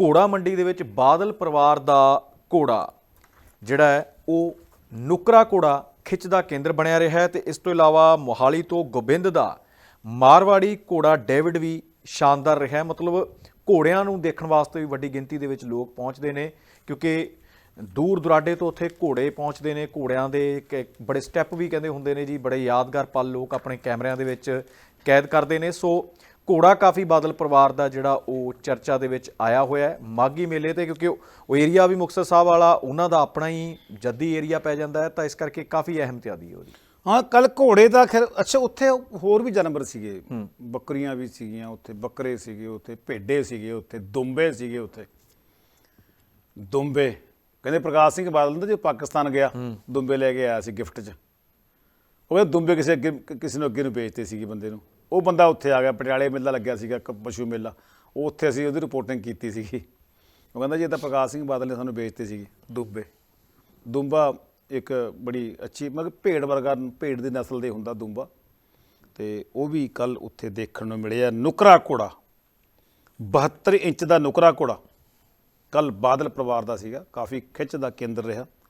ਘੋੜਾ ਮੰਡੀ ਦੇ ਵਿੱਚ ਬਾਦਲ ਪਰਿਵਾਰ ਦਾ ਘੋੜਾ, ਜਿਹੜਾ ਹੈ, ਉਹ ਨੁਕਰਾ ਘੋੜਾ ਖਿੱਚ ਦਾ ਕੇਂਦਰ ਬਣਿਆ ਰਿਹਾ ਹੈ ਤੇ ਇਸ ਤੋਂ ਇਲਾਵਾ ਮੋਹਾਲੀ ਤੋਂ ਗੋਬਿੰਦ ਦਾ ਮਾਰਵਾੜੀ ਘੋੜਾ ਡੇਵਿਡ ਵੀ ਸ਼ਾਨਦਾਰ ਰਿਹਾ ਮਤਲਬ ਘੋੜਿਆਂ ਨੂੰ ਦੇਖਣ ਵਾਸਤੇ ਵੀ ਵੱਡੀ ਗਿਣਤੀ ਦੇ ਵਿੱਚ ਲੋਕ ਪਹੁੰਚਦੇ ਨੇ, ਕਿਉਂਕਿ ਦੂਰ ਦੁਰਾਡੇ ਤੋਂ ਉੱਥੇ ਘੋੜੇ ਪਹੁੰਚਦੇ ਨੇ, ਘੋੜਿਆਂ ਦੇ ਇੱਕ- ਬੜੇ ਸਟੈਪ ਵੀ ਕਹਿੰਦੇ ਹੁੰਦੇ ਨੇ ਜੀ, ਬੜੇ ਯਾਦਗਾਰ ਪਲ ਲੋਕ ਆਪਣੇ ਕੈਮਰਿਆਂ ਦੇ ਵਿੱਚ ਕੈਦ ਕਰਦੇ ਨੇ। ਸੋ ਘੋੜਾ ਕਾਫੀ ਬਾਦਲ ਪਰਿਵਾਰ ਦਾ ਜਿਹੜਾ ਉਹ ਚਰਚਾ ਦੇ ਵਿੱਚ ਆਇਆ ਹੋਇਆ ਹੈ। ਮਾਗੀ ਮੇਲੇ ਤੇ ਕਿਉਂਕਿ ਉਹ ਏਰੀਆ ਵੀ ਮੁਕਤਸਰ ਸਾਹਿਬ ਵਾਲਾ ਉਹਨਾਂ ਦਾ ਆਪਣਾ ਹੀ ਜੱਦੀ ਏਰੀਆ ਪੈ ਜਾਂਦਾ ਹੈ ਤਾਂ ਇਸ ਕਰਕੇ ਕਾਫੀ ਅਹਿਮੀਅਤ ਆਦੀ ਉਹਦੀ। ਹਾਂ ਕੱਲ ਘੋੜੇ ਦਾ ਖੈਰ ਅੱਛਾ ਉੱਥੇ ਹੋਰ ਵੀ ਜਾਨਵਰ ਸੀਗੇ। ਬੱਕਰੀਆਂ ਵੀ ਸੀਗੀਆਂ ਉੱਥੇ ਬੱਕਰੇ ਸੀਗੇ ਉੱਥੇ ਭੇਡੇ ਸੀਗੇ ਉੱਥੇ ਦੁੰਬੇ ਸੀਗੇ ਉੱਥੇ। ਦੁੰਬੇ। ਕਹਿੰਦੇ ਪ੍ਰਕਾਸ਼ ਸਿੰਘ ਬਾਦਲ ਨੇ ਜੋ ਪਾਕਿਸਤਾਨ ਗਿਆ ਦੁੰਬੇ ਲੈ ਕੇ ਆਇਆ ਸੀ ਗਿਫਟ 'ਚ। ਉਹ ਦੁੰਬੇ ਕਿਸੇ ਅੱਗੇ ਕਿਸੇ ਨੂੰ ਅੱਗੇ ਨੂੰ ਵੇਚਦੇ ਸੀਗੇ ਬੰਦੇ ਨੂੰ। ਉਹ ਬੰਦਾ ਉੱਥੇ ਆ ਗਿਆ, ਪਟਿਆਲੇ ਮੇਲਾ ਲੱਗਿਆ ਸੀਗਾ, ਇੱਕ ਪਸ਼ੂ ਮੇਲਾ। ਉਹ ਉੱਥੇ ਅਸੀਂ ਉਹਦੀ ਰਿਪੋਰਟਿੰਗ ਕੀਤੀ ਸੀਗੀ। ਉਹ ਕਹਿੰਦਾ ਜੀ, ਇਹ ਤਾਂ ਪ੍ਰਕਾਸ਼ ਸਿੰਘ ਬਾਦਲ ਨੇ ਸਾਨੂੰ ਵੇਚਦੇ ਸੀਗੇ, ਦੁੱਬੇ। ਦੁੰਬਾ ਇੱਕ ਬੜੀ ਅੱਛੀ, ਮਤਲਬ ਭੇਡ ਵਰਗਾ, ਭੇਡ ਦੀ ਨਸਲ ਦੇ ਹੁੰਦਾ ਦੁੰਬਾ। ਤੇ ਉਹ ਵੀ ਕੱਲ ਉੱਥੇ ਦੇਖਣ ਨੂੰ ਮਿਲਿਆ, ਨੁਕਰਾ ਘੋੜਾ। 72 ਇੰਚ ਦਾ ਨੁਕਰਾ ਘੋੜਾ। ਕੱਲ ਬਾਦਲ ਪਰਿਵਾਰ ਦਾ ਸੀਗਾ, ਕਾਫੀ ਖਿੱਚ ਦਾ ਕੇਂਦਰ ਰਿਹਾ।